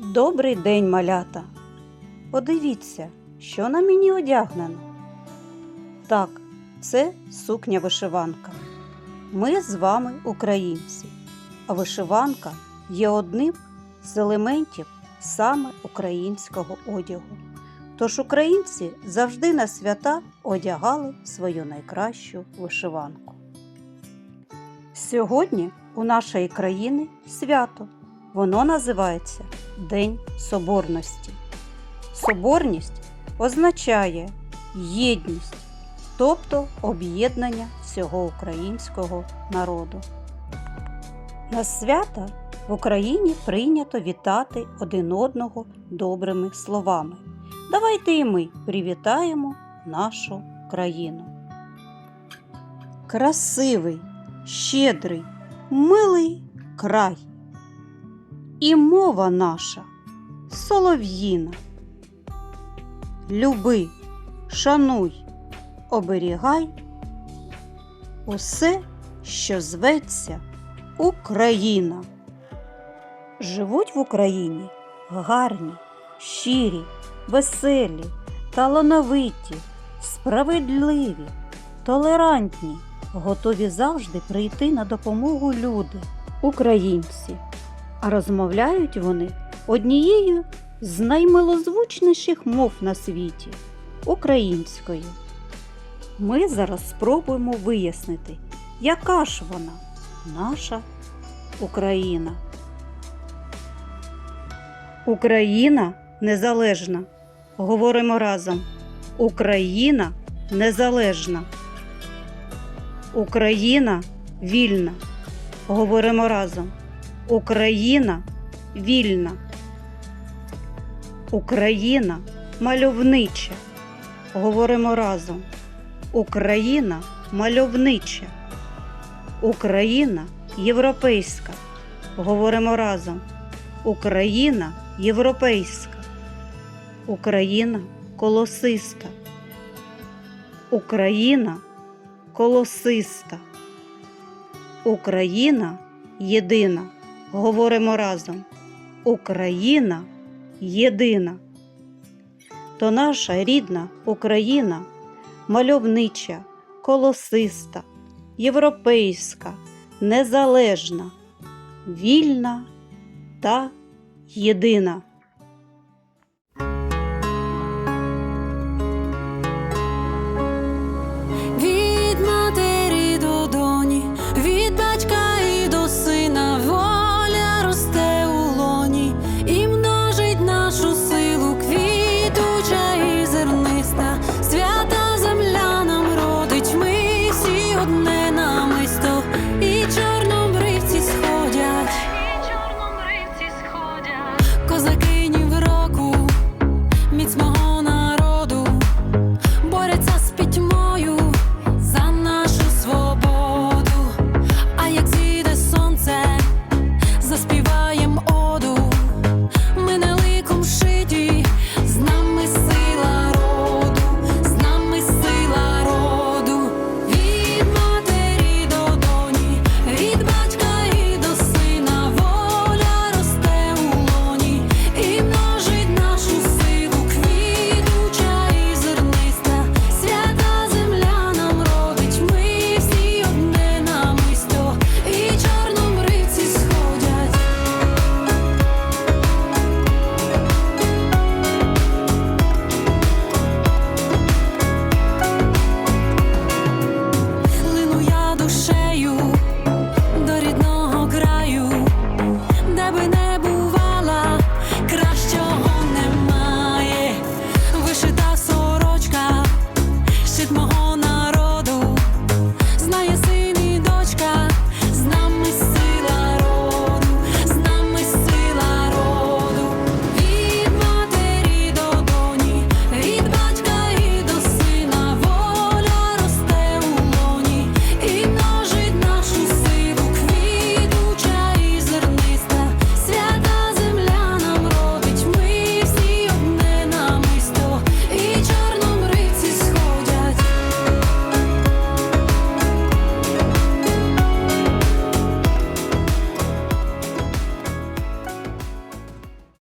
Добрий день, малята. Подивіться, що на мені одягнено. Так, це сукня вишиванка. Ми з вами українці, а вишиванка є одним з елементів саме українського одягу. Тож українці завжди на свята одягали свою найкращу вишиванку. Сьогодні у нашої країни свято. Воно називається День Соборності. Соборність означає єдність, тобто об'єднання всього українського народу. На свята в Україні прийнято вітати один одного добрими словами. Давайте і ми привітаємо нашу країну. Красивий, щедрий, милий край. І мова наша солов'їна. Люби, шануй, оберігай усе, що зветься Україна. Живуть в Україні гарні, щирі, веселі, талановиті, справедливі, толерантні, готові завжди прийти на допомогу люди, українці. А розмовляють вони однією з наймилозвучніших мов на світі українською. Ми зараз спробуємо вияснити, яка ж вона, наша Україна. Україна незалежна. Говоримо разом. Україна незалежна. Україна вільна. Говоримо разом. Україна вільна. Україна мальовнича. Говоримо разом. Україна мальовнича. Україна європейська. Говоримо разом. Україна європейська. Україна колосиста. Україна колосиста. Україна єдина. Говоримо разом. Україна єдина. То наша рідна Україна мальовнича, колосиста, європейська, незалежна, вільна та єдина.